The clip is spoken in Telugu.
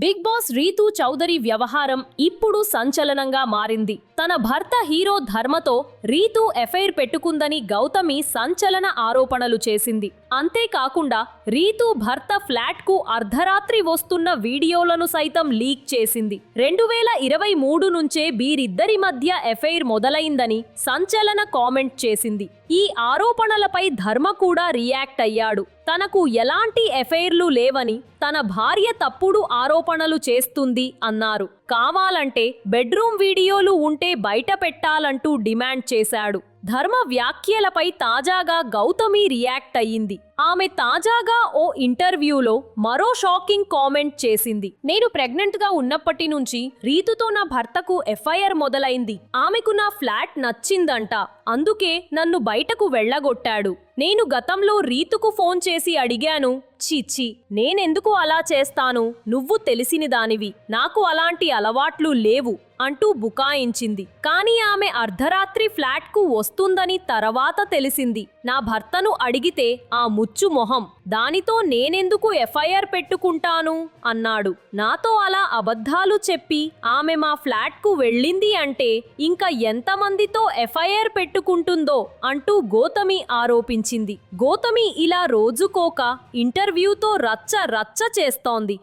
బిగ్ బాస్ రీతూ చౌదరి వ్యవహారం ఇప్పుడు సంచలనంగా మారింది. తన భర్త హీరో ధర్మతో రీతూ ఎఫైర్ పెట్టుకుందని గౌతమి సంచలన ఆరోపణలు చేసింది. అంతేకాకుండా రీతూ భర్త ఫ్లాట్కు అర్ధరాత్రి వస్తున్న వీడియోలను సైతం లీక్ చేసింది. రెండు వేల ఇరవై మూడు నుంచే వీరిద్దరి మధ్య ఎఫైర్ మొదలైందని సంచలన కామెంట్ చేసింది. ఈ ఆరోపణలపై ధర్మ కూడా రియాక్ట్ అయ్యాడు. తనకు ఎలాంటి ఎఫైర్లు లేవని తన భార్య తప్పుడు ఆరోపణలు చేస్తుంది అన్నారు. కావాలంటే బెడ్రూమ్ వీడియోలు ఉంటే బయట పెట్టాలంటూ డిమాండ్ చేశాడు. ధర్మ వ్యాఖ్యలపై తాజాగా గౌతమి రియాక్ట్ అయ్యింది. ఆమె తాజాగా ఓ ఇంటర్వ్యూలో మరో షాకింగ్ కామెంట్ చేసింది. నేను ప్రెగ్నెంట్గా ఉన్నప్పటి నుంచి రీతుతో నా భర్తకు ఎఫ్ఐఆర్ మొదలైంది. ఆమెకు నా ఫ్లాట్ నచ్చిందంట. అందుకే నన్ను బయటకు వెళ్ళగొట్టాడు. నేను గతంలో రీతుకు ఫోన్ చేసి అడిగాను చిచ్చి నేనెందుకు అలా చేస్తాను? నువ్వు తెలిసిన దానివి నాకు అలాంటి అలవాట్లు లేవు అంటూ బుకాయించింది. కానీ ఆమె అర్ధరాత్రి ఫ్లాట్కు వస్తుందని తర్వాత తెలిసింది. నా భర్తను అడిగితే ఆ ముచ్చు మొహం దానితో నేనెందుకు ఎఫ్ఐఆర్ పెట్టుకుంటాను? అన్నాడు. నాతో అలా అబద్ధాలు చెప్పి ఆమె మా ఫ్లాట్కు వెళ్ళింది అంటే ఇంకా ఎంతమందితో ఎఫ్ఐఆర్ పెట్టుకుంటుందో అంటూ గోతమి ఆరోపించింది. గోతమి ఇలా రోజుకోక ఇంటర్వ్యూతో రచ్చ రచ్చ చేస్తోంది.